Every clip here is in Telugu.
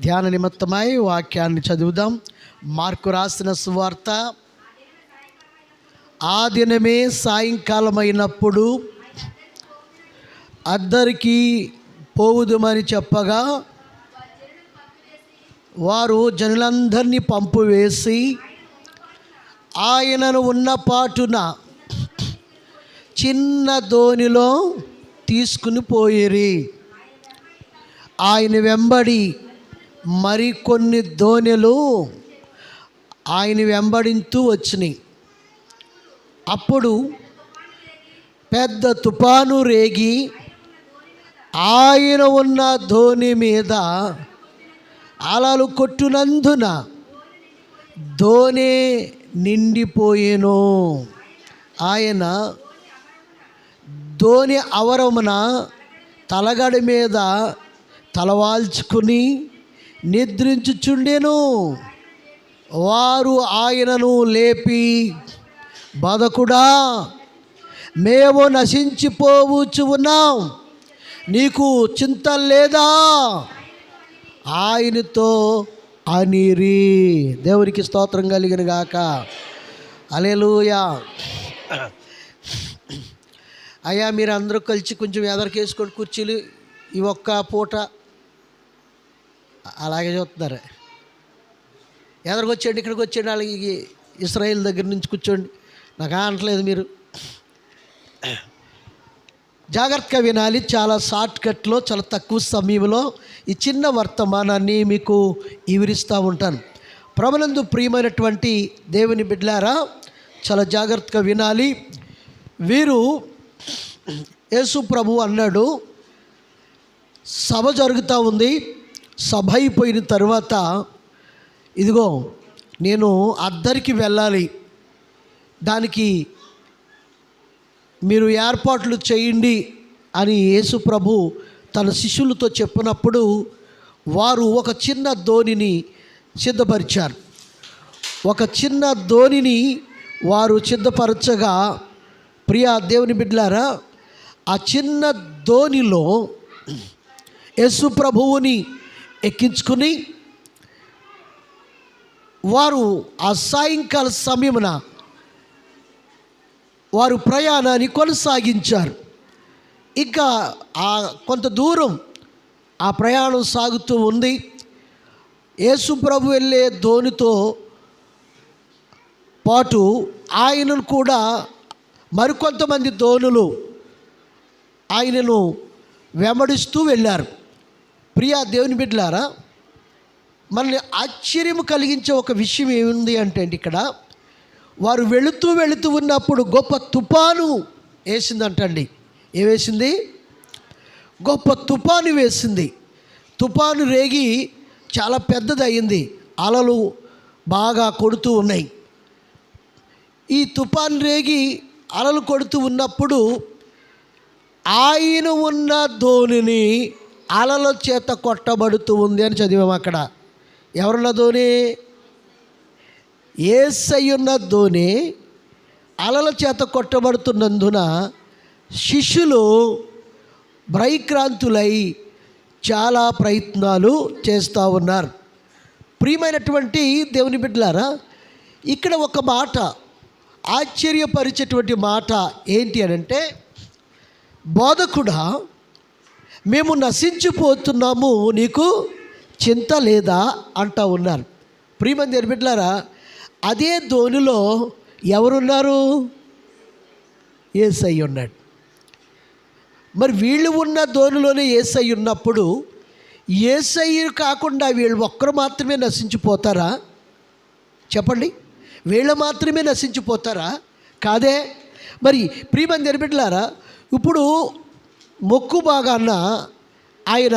ధ్యాన నిమిత్తమై వాక్యాన్ని చదువుదాం. మార్కు రాసిన సువార్త. ఆ దినమే సాయంకాలమైనప్పుడు అద్దరికి పోవుదుమని చెప్పగా వారు జనులందరినీ పంపివేసి ఆయనను ఉన్న పాటున చిన్న దోనిలో తీసుకుని పోయిరి. ఆయన వెంబడి మరికొన్ని దోణెలు ఆయన వెంబడింతూ వచ్చినాయి. అప్పుడు పెద్ద తుపాను రేగి ఆయన ఉన్న ధోని మీద అలలు కొట్టునందున ధోని నిండిపోయేను. ఆయన ధోని అవరమున తలగడి మీద తలవాల్చుకుని నిద్రించుచుండెను. వారు ఆయనను లేపి బదకుడా మేము నశించిపోవచ్చు ఉన్నాం నీకు చింత లేదా? ఆయనతో అనిరి. దేవునికి స్తోత్రం కలిగిన గాక. అలేలుయా అయ్యా మీరు అందరూ కలిసి కొంచెం ఎదరికేసుకొని కుర్చీలు ఈ ఒక్క పూట అలాగే చూస్తున్నారు. ఎదరికి వచ్చేయండి ఇక్కడికి వచ్చేయండి వాళ్ళకి ఇస్రాయిల్ దగ్గర నుంచి కూర్చోండి. నాకు అనట్లేదు మీరు. జాగ్రత్తగా వినాలి చాలా షార్ట్ కట్లో చాలా తక్కువ సమయంలో ఈ చిన్న వర్తమానాన్ని మీకు వివరిస్తూ ఉంటాను. ప్రబలందు ప్రియమైనటువంటి దేవుని బిడ్లారా చాలా జాగ్రత్తగా వినాలి. వీరు యేసు ప్రభు అన్నాడు సభ జరుగుతూ ఉంది. సభ అయిపోయిన తర్వాత ఇదిగో నేను అద్దరికి వెళ్ళాలి. దానికి మీరు ఏర్పాట్లు చేయండి అని యేసు ప్రభు తన శిష్యులతో చెప్పినప్పుడు వారు ఒక చిన్న ధోనిని సిద్ధపరిచారు. ఒక చిన్న ధోనిని వారు సిద్ధపరచగా ప్రియా దేవుని బిడ్లారా ఆ చిన్న ధోనిలో యేసు ప్రభువుని ఎక్కించుకుని వారు ఆ సాయంకాల సమయమున వారు ప్రయాణాన్ని కొనసాగించారు. ఇంకా ఆ కొంత దూరం ఆ ప్రయాణం సాగుతూ ఉంది. యేసు ప్రభు వెళ్ళే ధోనితో పాటు ఆయనను కూడా మరికొంతమంది ధోనులు ఆయనను వెంబడిస్తూ వెళ్ళారు. ప్రియా దేవుని బిడ్డలారా మనల్ని ఆశ్చర్యం కలిగించే ఒక విషయం ఏముంది అంటే అండి ఇక్కడ వారు వెళుతూ వెళుతూ ఉన్నప్పుడు గొప్ప తుపాను వేసిందంటండి. ఏ వేసింది? గొప్ప తుపాను వేసింది. తుపాను రేగి చాలా పెద్దది అయింది అలలు బాగా కొడుతూ ఉన్నాయి. ఈ తుపాను రేగి అలలు కొడుతూ ఉన్నప్పుడు ఆయన ఉన్న ధోనిని అలల చేత కొట్టబడుతూ ఉంది అని చదివాము అక్కడ. ఎవరున్న ధోని? ఏసయ్యున్న ధోని అలల చేత కొట్టబడుతున్నందున శిష్యులు భ్రైక్రాంతులై చాలా ప్రయత్నాలు చేస్తూ ఉన్నారు. ప్రియమైనటువంటి దేవుని బిడ్డలారా ఇక్కడ ఒక మాట ఆశ్చర్యపరిచేటువంటి మాట ఏంటి అని అంటే బోధకుడా మేము నశించిపోతున్నాము నీకు చింత లేదా? అంటా ఉన్నారు. ప్రియమని దేవుని అదే ధోనిలో ఎవరున్నారు? ఏసై ఉన్నాడు. మరి వీళ్ళు ఉన్న ధోనిలోనే ఏసై ఉన్నప్పుడు ఏసై కాకుండా వీళ్ళు ఒక్కరు మాత్రమే నశించిపోతారా? చెప్పండి. వీళ్ళు మాత్రమే నశించిపోతారా? కాదే. మరి ప్రియమని జరిపెట్లారా ఇప్పుడు మొక్కు బాగాన ఆయన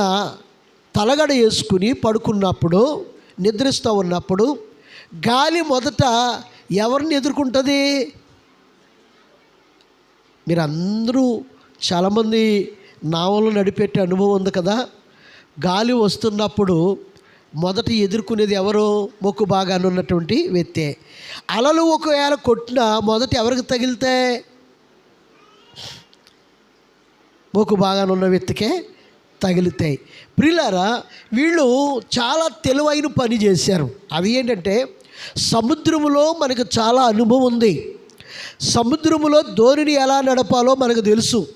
తలగడ వేసుకుని పడుకున్నప్పుడు నిద్రిస్తూ ఉన్నప్పుడు గాలి మొదట ఎవరిని ఎదుర్కొంటుంది? మీరందరూ చాలామంది నావలు నడిపెట్టే అనుభవం ఉంది కదా. గాలి వస్తున్నప్పుడు మొదట ఎదుర్కొనేది ఎవరు? మొక్కు బాగా ఉన్నటువంటి వ్యక్తే. అలలు ఒకవేళ కొట్టినా మొదట ఎవరికి తగిలితే? బోకు బాగా ఉన్న వ్యక్తికే తగులుతాయి. ప్రిలారా వీళ్ళు చాలా తెలివైన పని చేశారు. అది ఏంటంటే సముద్రములో మనకు చాలా అనుభవం ఉంది. సముద్రములో ధోనిని ఎలా నడపాలో మనకు తెలుసు.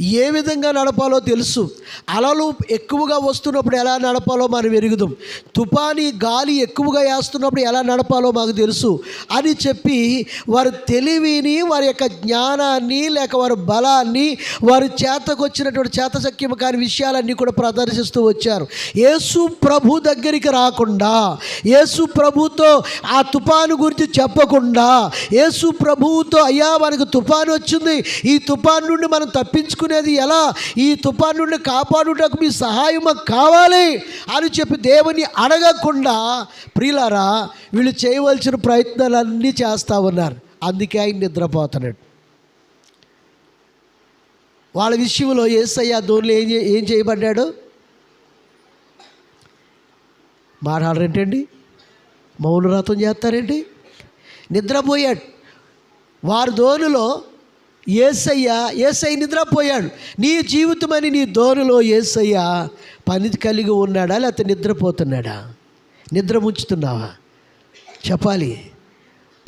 ఏ విధంగా నడపాలో తెలుసు. అలలు ఎక్కువగా వస్తున్నప్పుడు ఎలా నడపాలో మనం ఎరుగుదాం తుపాని గాలి ఎక్కువగా వేస్తున్నప్పుడు ఎలా నడపాలో మాకు తెలుసు. అని చెప్పి వారి తెలివిని వారి యొక్క జ్ఞానాన్ని లేక వారి బలాన్ని వారి చేతకొచ్చినటువంటి చేతశక్యం కాని విషయాలన్నీ కూడా ప్రదర్శిస్తూ వచ్చారు. యేసు ప్రభు దగ్గరికి రాకుండా యేసు ప్రభుతో ఆ తుపాను గురించి చెప్పకుండా యేసు ప్రభువుతో అయ్యా మనకు తుఫాను వచ్చింది. ఈ తుఫాను నుండి మనం తీసుకునేది ఎలా? ఈ తుఫాను నుండి కాపాడుటకు మీ సహాయం కావాలి అని చెప్పి దేవుని అడగకుండా ప్రియులారా వీళ్ళు చేయవలసిన ప్రయత్నాలన్నీ చేస్తూ ఉన్నారు. అందుకే ఆయన నిద్రపోతున్నాడు వాళ్ళ విషయంలో ఏసయ్య ధోనిలో ఏం ఏం చేయబడ్డాడు? మాట్లాడరేంటండి? మౌనవ్రతం చేస్తారేంటి? నిద్రపోయాడు. వారి ధోనిలో ఏసయ్య ఏసయ్య నిద్రపోయాడు. నీ జీవితమని నీ దోరులో ఏసయ్య పని కలిగి ఉన్నాడా లేకపోతే నిద్రపోతున్నాడా? నిద్ర ముంచుతున్నావా? చెప్పాలి.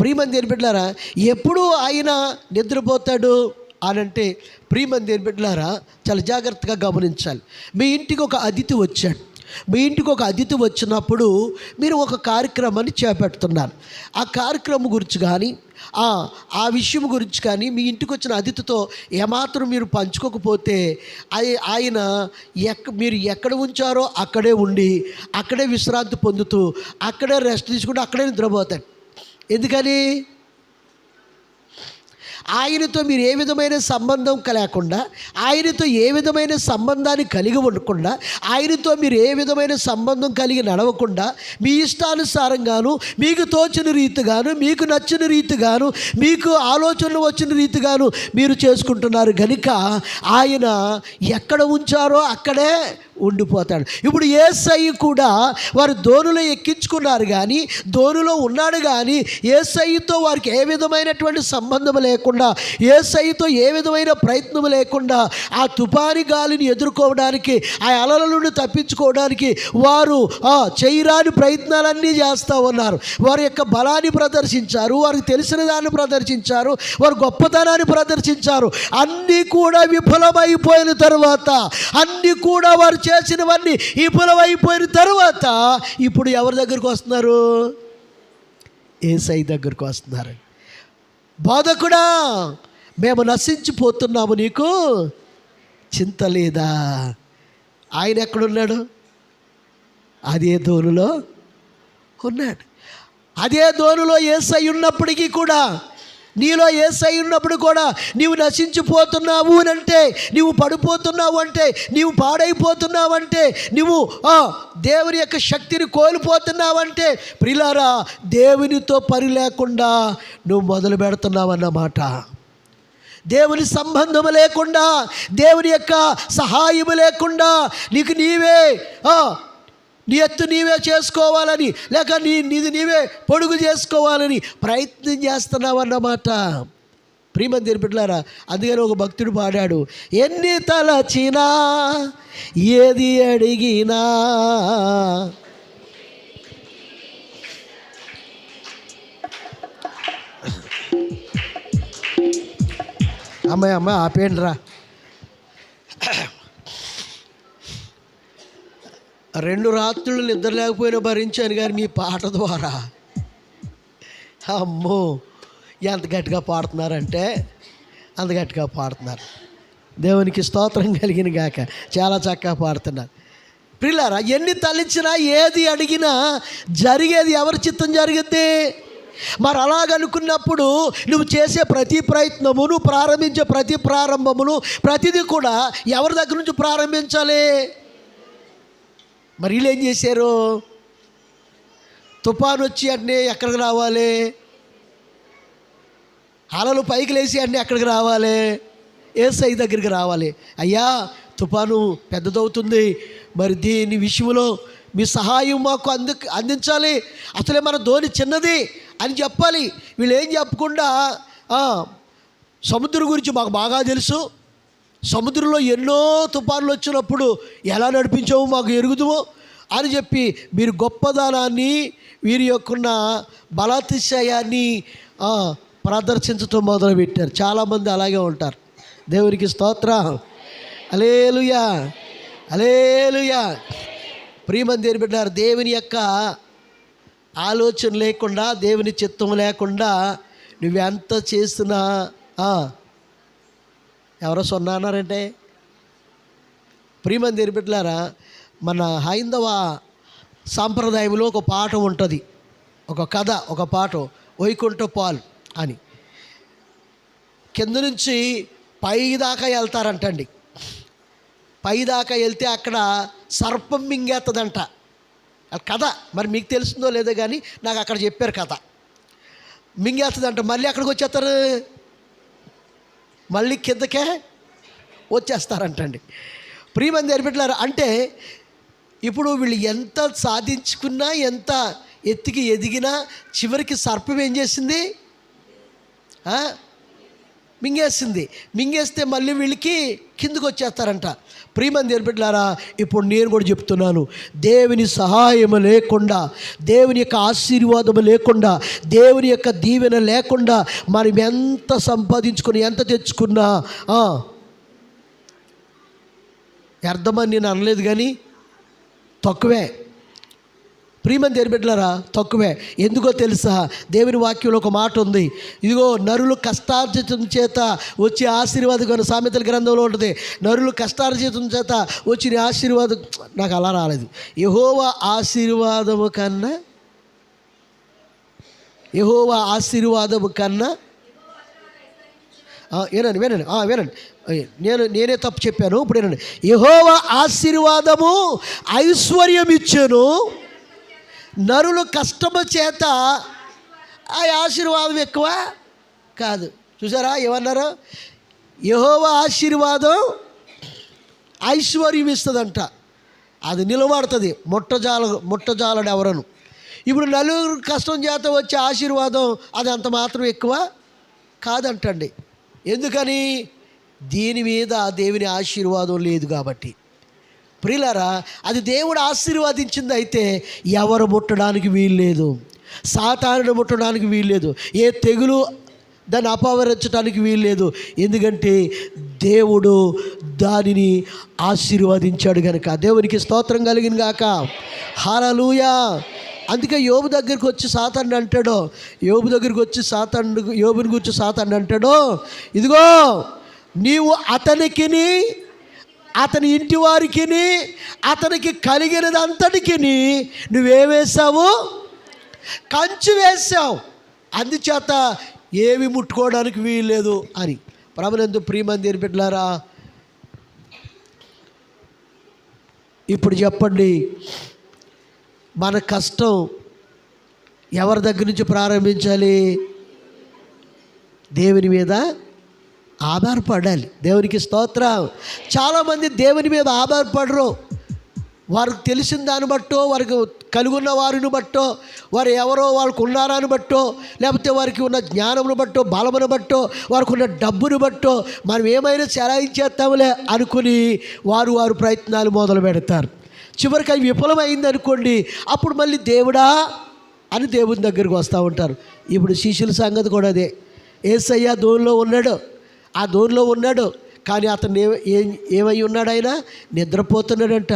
ప్రియమంది దేని బిడ్డలారా ఎప్పుడు ఆయన నిద్రపోతాడు అని అంటే ప్రియమంది దేని బిడ్డలారా చాలా జాగ్రత్తగా గమనించాలి. మీ ఇంటికి ఒక అతిథి వచ్చాడు. మీ ఇంటికి ఒక అతిథి వచ్చినప్పుడు మీరు ఒక కార్యక్రమాన్ని చేపడుతున్నారు. ఆ కార్యక్రమం గురించి కానీ ఆ విషయం గురించి కానీ మీ ఇంటికి వచ్చిన అతిథితో ఏమాత్రం మీరు పంచుకోకపోతే ఆయన ఎక్క మీరు ఎక్కడ ఉంచారో అక్కడే ఉండి అక్కడే విశ్రాంతి పొందుతూ అక్కడే రెస్ట్ తీసుకుంటూ అక్కడే నిద్రపోతాడు ఎందుకని? ఆయనతో మీరు ఏ విధమైన సంబంధం లేకుండా ఆయనతో ఏ విధమైన సంబంధాన్ని కలిగి ఉండకుండా ఆయనతో మీరు ఏ విధమైన సంబంధం కలిగి నడవకుండా మీ ఇష్టానుసారంగాను మీకు తోచిన రీతిగాను మీకు నచ్చిన రీతిగాను మీకు ఆలోచనలు వచ్చిన రీతిగాను మీరు చేసుకుంటున్నారు. కనుక ఆయన ఎక్కడ ఉంచారో అక్కడే ఉండిపోతాడు. ఇప్పుడు ఏసై కూడా వారు దోనులు ఎక్కించుకున్నారు కానీ దోనులో ఉన్నాడు కానీ ఏసైతో వారికి ఏ విధమైనటువంటి సంబంధం లేకుండా ఏసైతో ఏ విధమైన ప్రయత్నం లేకుండా ఆ తుపాని గాలిని ఎదుర్కోవడానికి ఆ అలల నుండి తప్పించుకోవడానికి వారు చేయరాని ప్రయత్నాలన్నీ చేస్తూ ఉన్నారు. వారి యొక్క బలాన్ని ప్రదర్శించారు వారికి తెలిసిన దాన్ని ప్రదర్శించారు వారు గొప్పతనాన్ని ప్రదర్శించారు. అన్నీ కూడా విఫలమైపోయిన తర్వాత అన్నీ కూడా వారు చేసినవన్నీ విపులమైపోయిన తర్వాత ఇప్పుడు ఎవరి దగ్గరికి వస్తున్నారు? ఏసై దగ్గరికి వస్తున్నారు. బోధకుడా మేము నశించిపోతున్నాము నీకు చింత లేదా? ఆయన ఎక్కడున్నాడు? అదే ధోనులో ఉన్నాడు. అదే ధోనులో ఏసై ఉన్నప్పటికీ కూడా నీలో ఏసై ఉన్నప్పుడు కూడా నీవు నశించిపోతున్నావు అని అంటే నీవు పడిపోతున్నావు అంటే నీవు పాడైపోతున్నావు అంటే నువ్వు దేవుని యొక్క శక్తిని కోల్పోతున్నావంటే ప్రిలారా దేవునితో పని లేకుండా నువ్వు మొదలు పెడుతున్నావు అన్నమాట దేవుని సంబంధము లేకుండా దేవుని యొక్క సహాయం లేకుండా నీకు నీవే నీ ఎత్తు నీవే చేసుకోవాలని లేక నీ నీది నీవే పొడుగు చేసుకోవాలని ప్రయత్నం చేస్తున్నావన్నమాట అన్నమాట ప్రియమందిరి బిడ్డలారా అందుకని ఒక భక్తుడు పాడాడు ఎన్ని తలచినా ఏది అడిగినా అమ్మాయి అమ్మాయి ఆపేయండి రా రెండు రాత్రులు నిద్ర లేకపోయినా భరించాను కానీ మీ పాట ద్వారా. అమ్మో ఎంత గట్టిగా పాడుతున్నారంటే అంత గట్టిగా పాడుతున్నారు. దేవునికి స్తోత్రం కలిగిన గాక చాలా చక్కగా పాడుతున్నారు. ప్రిల్లారా ఎన్ని తలిచినా ఏది అడిగినా జరిగేది ఎవరి చిత్తం జరిగితే మరి అలాగనుకున్నప్పుడు నువ్వు చేసే ప్రతి ప్రయత్నము నువ్వు ప్రారంభించే ప్రతి ప్రారంభమును ప్రతిదీ కూడా ఎవరి దగ్గర నుంచి ప్రారంభించాలి? మరి వీళ్ళు ఏం చేశారు? తుఫాను వచ్చి అంటే ఎక్కడికి రావాలి? అలలు పైకి లేచి అన్నీ ఎక్కడికి రావాలి? ఏసై దగ్గరికి రావాలి. అయ్యా తుఫాను పెద్దదవుతుంది. మరి దీని విషయంలో మీ సహాయం మాకు అంది అందించాలి. అసలే మన ధోని చిన్నది అని చెప్పాలి. వీళ్ళు ఏం చెప్పకుండా సముద్రం గురించి మాకు బాగా తెలుసు. సముద్రంలో ఎన్నో తుఫాన్లు వచ్చినప్పుడు ఎలా నడిపించావు మాకు ఎరుగుదువో అని చెప్పి మీరు గొప్పదనాన్ని వీరి యొక్కన్న బలాతిశయాన్ని ప్రదర్శించటం మొదలుపెట్టారు. చాలామంది అలాగే ఉంటారు. దేవునికి స్తోత్ర. అలేలుయా అలేలుయా ప్రియమని దేని పెట్టారు దేవుని యొక్క ఆలోచన లేకుండా దేవుని చిత్తం లేకుండా నువ్వెంత చేసినా ఎవరో సున్నా అన్నారంటే. ప్రియమంది బిడ్డలారా మన హైందవ సాంప్రదాయంలో ఒక పాట ఉంటుంది. ఒక కథ ఒక పాట వైకుంఠ పాల్ అని. కింద నుంచి పై దాకా వెళ్తారంటండి. పై దాకా వెళ్తే అక్కడ సర్పం మింగేస్తుందంట కథ మరి మీకు తెలుస్తుందో లేదో కానీ నాకు అక్కడ చెప్పారు కథ. మింగేస్తుందంట మళ్ళీ అక్కడికి వచ్చేస్తారు? మళ్ళీ కిందకే వచ్చేస్తారంటండి. ప్రియమంది ఎరిపెట్లారు అంటే ఇప్పుడు వీళ్ళు ఎంత సాధించుకున్నా ఎంత ఎత్తికి ఎదిగినా చివరికి సర్పం ఏం చేసింది? మింగేసింది. మింగేస్తే మళ్ళీ వీళ్ళకి కిందకు వచ్చేస్తారంట ప్రియమని ఎరిపెట్లారా ఇప్పుడు నేను కూడా చెప్తున్నాను. దేవుని సహాయం లేకుండా దేవుని యొక్క ఆశీర్వాదము లేకుండా దేవుని యొక్క దీవెన లేకుండా మనం ఎంత సంపాదించుకుని ఎంత తెచ్చుకున్నా ఆ, వ్యర్థమని నేను అనలేదు కానీ తక్కువే. ప్రియమని తెరిపెట్టారా తక్కువే. ఎందుకో తెలుసా? దేవుని వాక్యంలో ఒక మాట ఉంది. ఇదిగో నరులు కష్టార్జితం చేత వచ్చే ఆశీర్వాదం సామెతల గ్రంథంలో ఉంటుంది. నరులు కష్టార్జితం చేత వచ్చిన ఆశీర్వాదం నాకు అలా రాలేదు. యహోవా ఆశీర్వాదము కన్నా యహోవా ఆశీర్వాదము కన్నా వినండి వినండి వినండి. నేను నేనే తప్పు చెప్పాను ఇప్పుడు వినండి. యహోవ ఆశీర్వాదము ఐశ్వర్యం ఇచ్చాను నరులు కష్టము చేత ఆ ఆశీర్వాదం ఎక్కువ కాదు. చూసారా? ఏమన్నారు? యహోవ ఆశీర్వాదం ఐశ్వర్యం ఇస్తుందంట. అది నిలబడుతుంది. ముట్టజాల మొట్టజాలడు ఎవరను. ఇప్పుడు నలుగురు కష్టం చేత వచ్చే ఆశీర్వాదం అది అంత మాత్రం ఎక్కువ కాదంటండి. ఎందుకని? దీని మీద దేవుని ఆశీర్వాదం లేదు కాబట్టి. ప్రిలరా అది దేవుడు ఆశీర్వదించింది అయితే ఎవరు ముట్టడానికి వీల్లేదు. సాతానుడు ముట్టడానికి వీల్లేదు. ఏ తెగులు దాన్ని అపవరించడానికి వీల్లేదు. ఎందుకంటే దేవుడు దానిని ఆశీర్వదించాడు కనుక దేవునికి స్తోత్రం కలిగిన గాక. హాలలుయా అందుకే యోబు దగ్గరికి వచ్చి సాతాన్ని అంటాడో. యోబు దగ్గరికి వచ్చి సాతాను యోబుని గురించి సాతాన్ని అంటాడో. ఇదిగో నీవు అతనికిని అతని ఇంటి వారికి అతనికి కలిగినదంతటికి నువ్వేవేశావు కంచు వేసావు అందుచేత ఏమి ముట్టుకోవడానికి వీల్లేదు అని. ప్రభునందు ప్రియమంది బిడ్డలారా ఇప్పుడు చెప్పండి మన కష్టం ఎవరి దగ్గర నుంచి ప్రారంభించాలి? దేవుని మీద ఆధారపడాలి. దేవునికి స్తోత్రం. చాలామంది దేవుని మీద ఆధారపడరు. వారికి తెలిసిన దాన్ని బట్టో వారికి కలుగున్న వారిని బట్టో వారు ఎవరో వాళ్ళకు ఉన్నారని బట్టో లేకపోతే వారికి ఉన్న జ్ఞానమును బట్టో బలమును బట్టో వారికి ఉన్న డబ్బును బట్టో మనం ఏమైనా చెలాయించేస్తాములే అనుకుని వారు వారు ప్రయత్నాలు మొదలు పెడతారు. చివరికి అవి విఫలమైంది అనుకోండి అప్పుడు మళ్ళీ దేవుడా అని దేవుని దగ్గరికి వస్తూ ఉంటారు. ఇప్పుడు శిష్యుల సంగతి కూడా అదే. ఏసయ్య దూరంలో ఉన్నాడు. ఆ దోనిలో ఉన్నాడు. కానీ అతను ఏ ఏమై ఉన్నాడు ఆయన? నిద్రపోతున్నాడంట.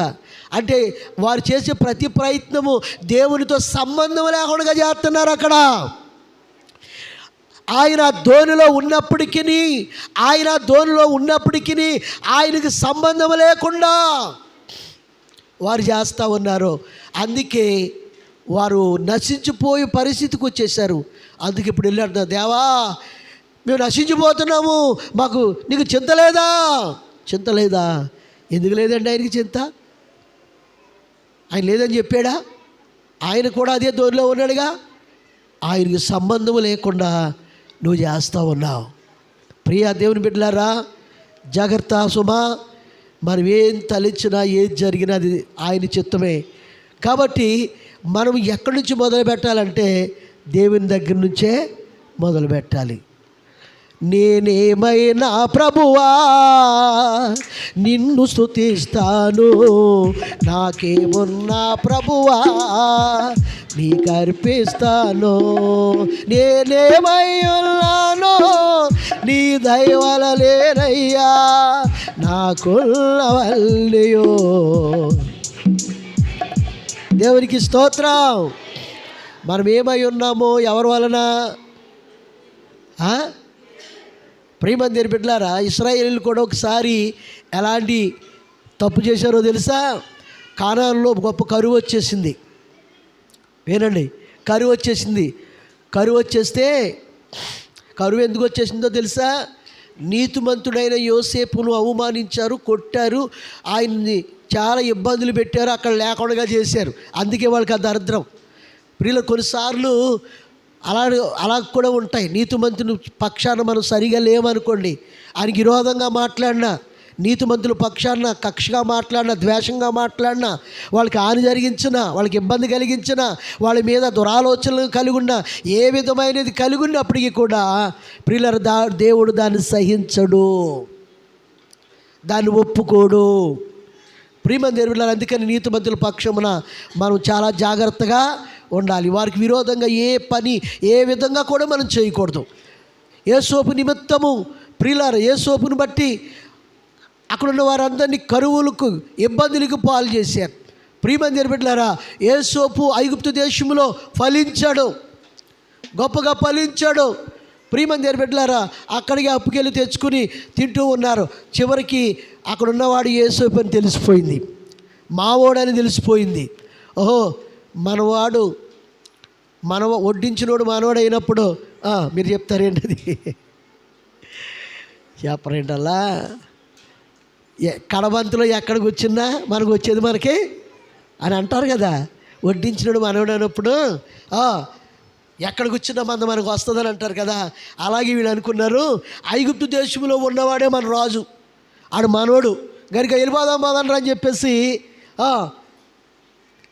అంటే వారు చేసే ప్రతి ప్రయత్నము దేవునితో సంబంధం లేకుండా చేస్తున్నారు అక్కడ. ఆయన ధోనిలో ఉన్నప్పటికీ ఆయన ధోనిలో ఉన్నప్పటికీ ఆయనకి సంబంధం లేకుండా వారు చేస్తూ ఉన్నారు. అందుకే వారు నశించిపోయే పరిస్థితికి వచ్చేసారు అందుకే ఇప్పుడు వెళ్ళాడు దేవా మేము నశించిపోతున్నాము. మాకు నీకు చింత లేదా? చింత లేదా? ఎందుకు లేదండి ఆయనకి చింత? ఆయన లేదని చెప్పాడా? ఆయన కూడా అదే దోరిలో ఉన్నాడుగా? ఆయనకి సంబంధం లేకుండా నువ్వు చేస్తూ ఉన్నావు. ప్రియా దేవుని బిడ్డలారా జాగ్రత్త సుమా. మనం ఏం తలించినా ఏది జరిగినా అది ఆయన చిత్తమే. కాబట్టి మనం ఎక్కడి నుంచి మొదలు పెట్టాలంటే దేవుని దగ్గర నుంచే మొదలు పెట్టాలి నేనేమైనా ప్రభువా? నిన్ను స్థుతిస్తాను నాకేమున్నా ప్రభువా? నీ అర్పిస్తాను నేనేమై ఉన్నాను నీ దైవల లేనయ్యా నాకున్నవల్లియో. దేవునికి స్తోత్రం. మనం ఏమై ఉన్నామో ఎవరి వలన? ఆ? ప్రియమందిరి బిడ్డలారా ఇస్రాయేలీలు కూడా ఒకసారి ఎలాంటి తప్పు చేశారో తెలుసా? కానాల్లో గొప్ప కరువు వచ్చేసింది. వినండి కరువు వచ్చేసింది. కరువు వచ్చేస్తే కరువు ఎందుకు వచ్చేసిందో తెలుసా? నీతిమంతుడైన యోసేపును అవమానించారు కొట్టారు ఆయన్ని చాలా ఇబ్బందులు పెట్టారు అక్కడ లేకుండా చేశారు. అందుకే వాళ్ళకి ఆ దరిద్రం ప్రియులు కొన్నిసార్లు అలా అలా కూడా ఉంటాయి. నీతిమంతుని పక్షాన మనం సరిగా లేమనుకోండి ఆయనకి విరోధంగా మాట్లాడినా నీతిమంతుల పక్షాన కక్షగా మాట్లాడినా ద్వేషంగా మాట్లాడినా వాళ్ళకి హాని జరిగించిన వాళ్ళకి ఇబ్బంది కలిగించిన వాళ్ళ మీద దురాలోచనలు కలిగున్నా ఏ విధమైనది కలిగున్నప్పటికీ కూడా ప్రిల్లర దా దేవుడు దాన్ని సహించడు. దాన్ని ఒప్పుకోడు. ప్రియమంది దేవుడు అందుకని నీతిమంతుల పక్షమున మనం చాలా జాగ్రత్తగా ఉండాలి. వారికి విరోధంగా ఏ పని ఏ విధంగా కూడా మనం చేయకూడదు. ఏ సోపు నిమిత్తము ప్రిలార ఏ సోపును బట్టి అక్కడున్న వారందరినీ కరువులకు ఇబ్బందులకు పాలు చేశారు. ప్రియమంది బిడ్డలారా ఏ సోపు ఐగుప్తు దేశంలో ఫలించాడు. గొప్పగా ఫలించాడు. ప్రియమంది బిడ్డలారా అక్కడికి అప్పుకెళ్ళి తెచ్చుకుని తింటూ ఉన్నారు. చివరికి అక్కడ ఉన్నవాడు ఏ సోపు అని తెలిసిపోయింది. మావోడని తెలిసిపోయింది. ఓహో మనవాడు మన వడ్డించినోడు మనవాడు అయినప్పుడు మీరు చెప్తారేంటది చెప్పరేంటల్లా ఎ- కడబంతులో ఎక్కడికి వచ్చిందా మనకు వచ్చేది మనకి అని అంటారు కదా. వడ్డించినోడు మనవాడు అన్నప్పుడు ఎక్కడికి వచ్చినా మంద మనకు వస్తుందని అంటారు కదా. అలాగే వీళ్ళు అనుకున్నారు ఐగుప్తు దేశంలో ఉన్నవాడే మన రాజు. ఆడు మనవడు. గరిక వెళ్ళిపోదాం పోదాం అని చెప్పేసి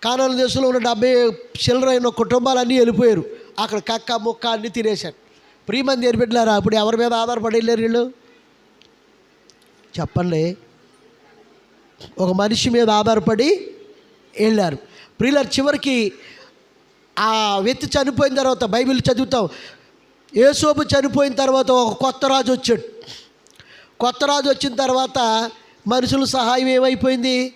కానాల దేశంలో ఉన్న డెబ్బై చిల్లరైన కుటుంబాలన్నీ వెళ్ళిపోయారు. అక్కడ కక్క ముక్క అన్నీ తినేశారు. ప్రియమంది ఎరిపెట్లారా అప్పుడు ఎవరి మీద ఆధారపడి వెళ్ళారు వీళ్ళు? చెప్పండి. ఒక మనిషి మీద ఆధారపడి వెళ్ళారు. ప్రియులర్ చివరికి ఆ వ్యక్తి చనిపోయిన తర్వాత బైబిల్ చదువుతాం. యేసోబు చనిపోయిన తర్వాత ఒక కొత్త రాజు వచ్చాడు. కొత్త రాజు వచ్చిన తర్వాత మనుషుల సహాయం ఏమైపోయింది?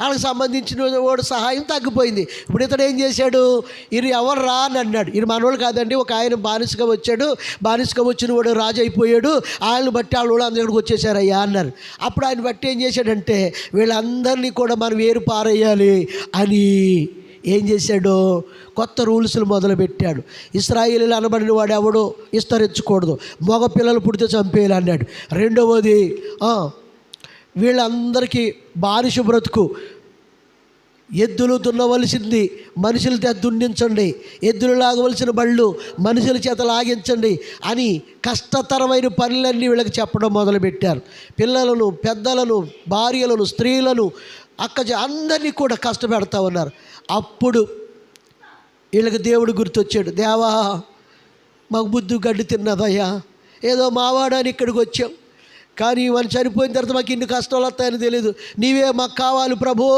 వాళ్ళకి సంబంధించిన వాడు సహాయం తగ్గిపోయింది. ఇప్పుడు ఇతడు ఏం చేశాడు? ఇది ఎవరు రా అని అన్నాడు. ఇది మనవాళ్ళు కాదండి ఒక ఆయన బానిసగా వచ్చాడు. బానిసగా వచ్చిన వాడు రాజు అయిపోయాడు ఆయన్ని బట్టి వాళ్ళు కూడా అందరికి వచ్చేసారయ్యా అన్నారు. అప్పుడు ఆయన బట్టి ఏం చేశాడంటే వీళ్ళందరినీ కూడా మనం వేరు పారేయాలి అని ఏం చేశాడు? కొత్త రూల్స్లు మొదలుపెట్టాడు. ఇస్రాయిలీలు అనబడిన వాడు ఎవడు? విస్తరించకూడదు. మగ పిల్లలు పుడితే చంపేయాలి అన్నాడు. రెండవది వీళ్ళందరికీ బానిస బ్రతుకు. ఎద్దులు దున్నవలసింది మనుషుల చేత దున్నించండి. ఎద్దులు లాగవలసిన బళ్ళు మనుషుల చేత లాగించండి అని కష్టతరమైన పనులన్నీ వీళ్ళకి చెప్పడం మొదలుపెట్టారు. పిల్లలను పెద్దలను భార్యలను స్త్రీలను అక్క అందరినీ కూడా కష్టపెడతా ఉన్నారు. అప్పుడు వీళ్ళకి దేవుడు గుర్తొచ్చాడు. దేవా మాకు బుద్ధు గడ్డి తిన్నదయ్యా. ఏదో మావాడని ఇక్కడికి వచ్చాం. కానీ వాళ్ళు చనిపోయిన తర్వాత మాకు ఇన్ని కష్టాలు వస్తాయని తెలియదు నీవే మాకు కావాలి ప్రభో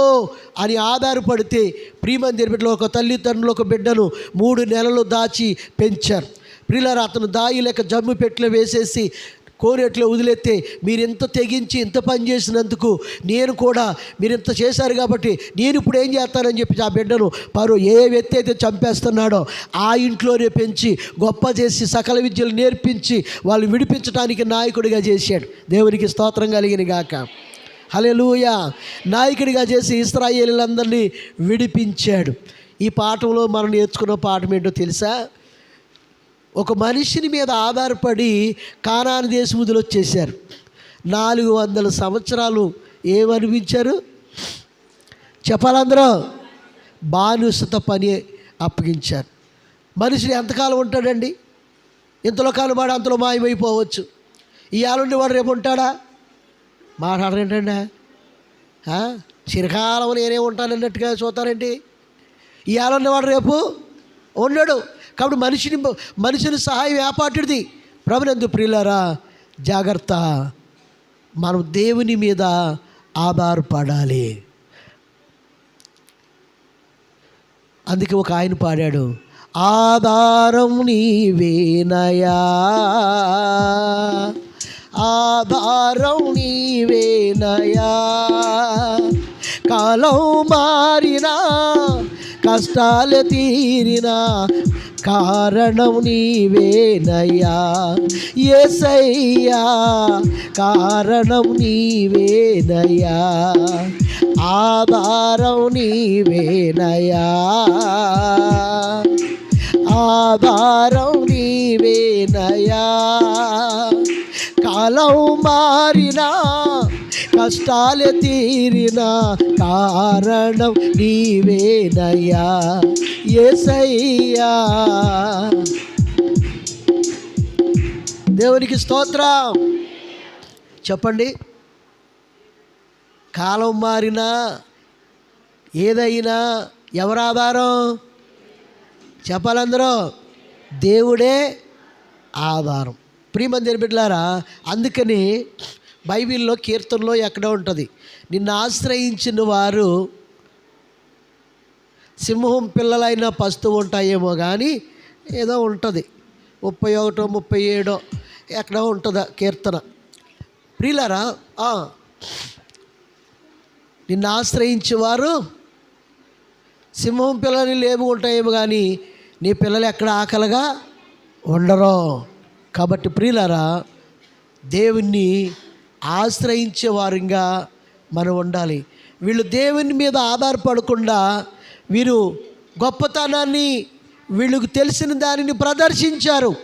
అని ఆధారపడితే ప్రియమందిర్ బిడ్డలో ఒక తల్లిదండ్రులు ఒక బిడ్డను మూడు నెలలు దాచి పెంచారు. ప్రియులారా అతను దాయి లేక జమ్ము పెట్లు వేసేసి కోరేట్లో వదిలేస్తే మీరు ఇంత తెగించి ఇంత పని చేసినందుకు నేను కూడా మీరు ఇంత చేశారు కాబట్టి నేను ఇప్పుడు ఏం చేస్తానని చెప్పి ఆ బిడ్డను పరు ఏ వ్యక్తి అయితే చంపేస్తున్నాడో ఆ ఇంట్లోనే పెంచి గొప్ప చేసి సకల విద్యలు నేర్పించి వాళ్ళు విడిపించడానికి నాయకుడిగా చేశాడు. దేవునికి స్తోత్రం కలిగిన గాక. హలెలూయ నాయకుడిగా చేసి ఇస్రాయేలీలందరినీ విడిపించాడు. ఈ పాఠంలో మనం నేర్చుకున్న పాఠం ఏంటో తెలుసా? ఒక మనిషిని మీద ఆధారపడి కానాని దేశముదులు వచ్చేసారు నాలుగు వందల సంవత్సరాలు ఏమనిపించారు? చెప్పాలందరూ బానిసత పని అప్పగించారు. మనిషి ఎంతకాలం ఉంటాడండి? ఇంతలో కాలం వాడు అంతలో మాయమైపోవచ్చు. ఈ ఆలుండి వాడు రేపు ఉంటాడా? మాట్లాడరేంటండి? చిరకాలం నేనే ఉంటానన్నట్టుగా చూస్తారేంటి? ఈ ఆలుండి వాడు రేపు ఉండడు. కాబట్టి మనిషిని మనిషిని సహాయం ఏపాటిది ప్రభునందు ప్రియులారా జాగ్రత్త. మనం దేవుని మీద ఆధారపడాలి అందుకే ఒక ఆయన పాడాడు ఆధారం నీవేనయా ఆధారం నీవేనయా కాలం మారినా కష్టాలు తీరినా కారణం నీవేనయ్యా. ఎసయ్యా కారణం నీవేనయ్యా. ఆధారం నీవేనయ్యా. ఆధారం నీవేనయ్యా. కాలం మారినా కష్టాలు తీరిన కారణం నీవేనయ్యా. ఏసయ్యా. దేవునికి స్తోత్రం. చెప్పండి. కాలం మారినా ఏదైనా ఎవరు ఆధారం చెప్పాలందరూ దేవుడే ఆధారం. ప్రియమందిర బిడ్డలారా అందుకని బైబిల్లో కీర్తనలో ఎక్కడ ఉంటుంది. నిన్ను ఆశ్రయించిన వారు సింహం పిల్లలైన పస్తు ఉంటాయేమో కానీ ఏదో ఉంటుంది. ముప్పై ఒకటో ముప్పై ఏడో ఎక్కడో ఉంటుందా కీర్తన. ప్రిలరా నిన్ను ఆశ్రయించేవారు సింహం పిల్లలు లేము ఉంటాయేమో కానీ నీ పిల్లలు ఎక్కడ ఆకలిగా ఉండరు. కాబట్టి ప్రిలరా దేవుణ్ణి ఆశ్రయించే వారంగా మనం ఉండాలి. వీళ్ళు దేవుని మీద ఆధారపడకుండా వీరు గొప్పతనాన్ని వీళ్ళకు తెలిసిన దానిని ప్రదర్శించారు.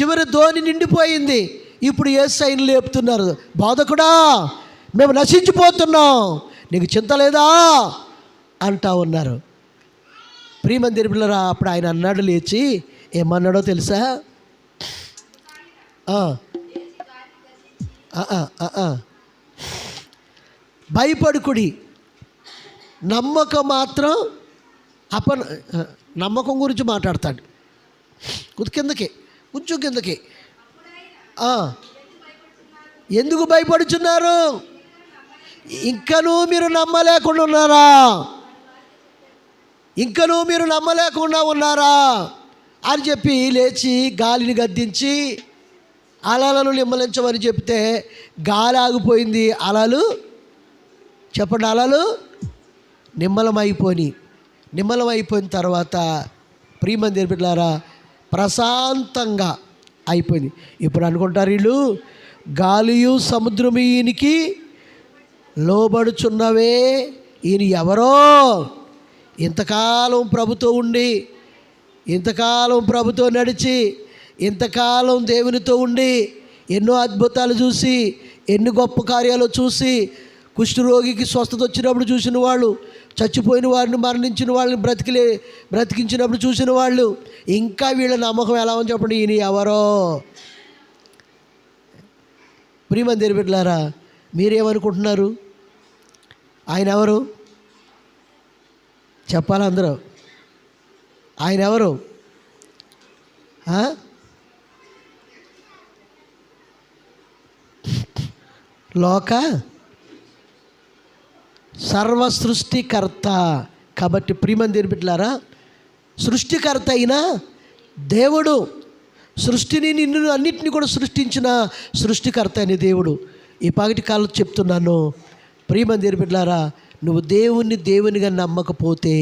చివరి ధోని నిండిపోయింది. ఇప్పుడు ఏ సైన్ లేపుతున్నారు. బాధకుడా మేము నశించిపోతున్నాం. నీకు చింత లేదా? అంటా ఉన్నారు. ప్రియమందిరి పిల్లరా అప్పుడు ఆయన అన్నాడు లేచి ఏమన్నాడో తెలుసా? భయపడుకుడి నమ్మకం మాత్రం అపన నమ్మకం గురించి మాట్లాడతాడు. కొద్ది కిందకి కొంచెం కిందకి. ఎందుకు భయపడుచున్నారు? ఇంకనూ మీరు నమ్మలేకుండా ఉన్నారా? ఇంకనూ మీరు నమ్మలేకుండా ఉన్నారా? అని చెప్పి లేచి గాలిని గద్దించి అలలను నిమ్మలించమని చెప్తే గాలి ఆగిపోయింది. అలలు? చెప్పండి అలలు? నిమ్మలమైపోయి నిమ్మలమైపోయిన తర్వాత ప్రియమందిర్ బిడ్డారా ప్రశాంతంగా అయిపోయింది. ఇప్పుడు అనుకుంటారు వీళ్ళు గాలియు సముద్రము ఈయనకి లోబడుచున్నవే. ఈయన ఎవరో? ఇంతకాలం ప్రభుతో ఉండి ఇంతకాలం ప్రభుతో నడిచి ఇంతకాలం దేవునితో ఉండి ఎన్నో అద్భుతాలు చూసి ఎన్ని గొప్ప కార్యాలు చూసి కుష్ఠరోగికి స్వస్థత వచ్చినప్పుడు చూసిన వాళ్ళు చచ్చిపోయిన వారిని మరణించిన వాళ్ళని బ్రతికిలే బ్రతికించినప్పుడు చూసిన వాళ్ళు ఇంకా వీళ్ళ నమ్మకం ఎలా ఉంది చెప్పండి. ఈయన ఎవరో? ప్రియమందిరి బిడ్డలారా మీరేమనుకుంటున్నారు? ఆయన ఎవరు? చెప్పాలి అందరూ? ఆయన ఎవరు? లోక సర్వ సృష్టికర్త కాబట్టి ప్రియమందిరి బిడ్డలారా సృష్టికర్త అయిన దేవుడు సృష్టిని నిన్ను అన్నిటిని కూడా సృష్టించిన సృష్టికర్త అయిన దేవుడు. ఈ పగటి కాలం చెప్తున్నాను ప్రియమందిరి బిడ్డలారా నువ్వు దేవుణ్ణి దేవునిగా నమ్మకపోతే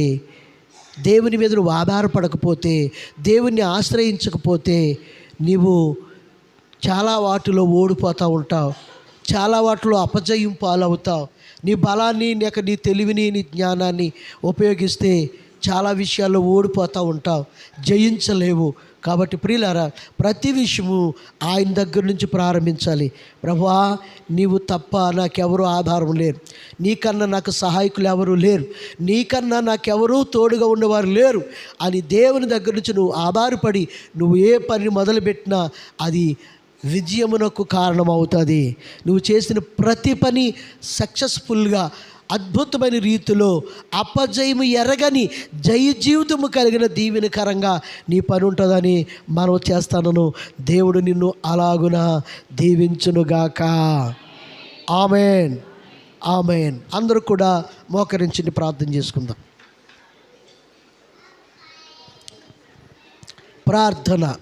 దేవుని మీద నువ్వు ఆధారపడకపోతే దేవుణ్ణి ఆశ్రయించకపోతే నీవు చాలా వాటిలో ఓడిపోతూ ఉంటావు. చాలా వాటిలో అపజయం పాలవుతావు. నీ బలాన్ని లేక నీ తెలివిని నీ జ్ఞానాన్ని ఉపయోగిస్తే చాలా విషయాల్లో ఓడిపోతూ ఉంటావు. జయించలేవు. కాబట్టి ప్రియులారా ప్రతి విషయము ఆయన దగ్గర నుంచి ప్రారంభించాలి. ప్రభా నీవు తప్ప నాకెవరూ ఆధారం లేరు. నీకన్నా నాకు సహాయకులు ఎవరు లేరు. నీకన్నా నాకెవరూ తోడుగా ఉండేవారు లేరు. అని దేవుని దగ్గర నుంచి నువ్వు ఆధారపడి నువ్వు ఏ పని మొదలుపెట్టినా అది విజయమునకు కారణమవుతుంది. నువ్వు చేసిన ప్రతి పని సక్సెస్ఫుల్గా అద్భుతమైన రీతిలో అపజయము ఎరగని జయ జీవితము కలిగిన దీవెనకరంగా నీ పని ఉంటుందని మనం చేస్తానను. దేవుడు నిన్ను అలాగున దీవించునుగాక. ఆమెన్. ఆమెన్. అందరూ కూడా మోకరించి ప్రార్థన చేసుకుందాం. ప్రార్థన.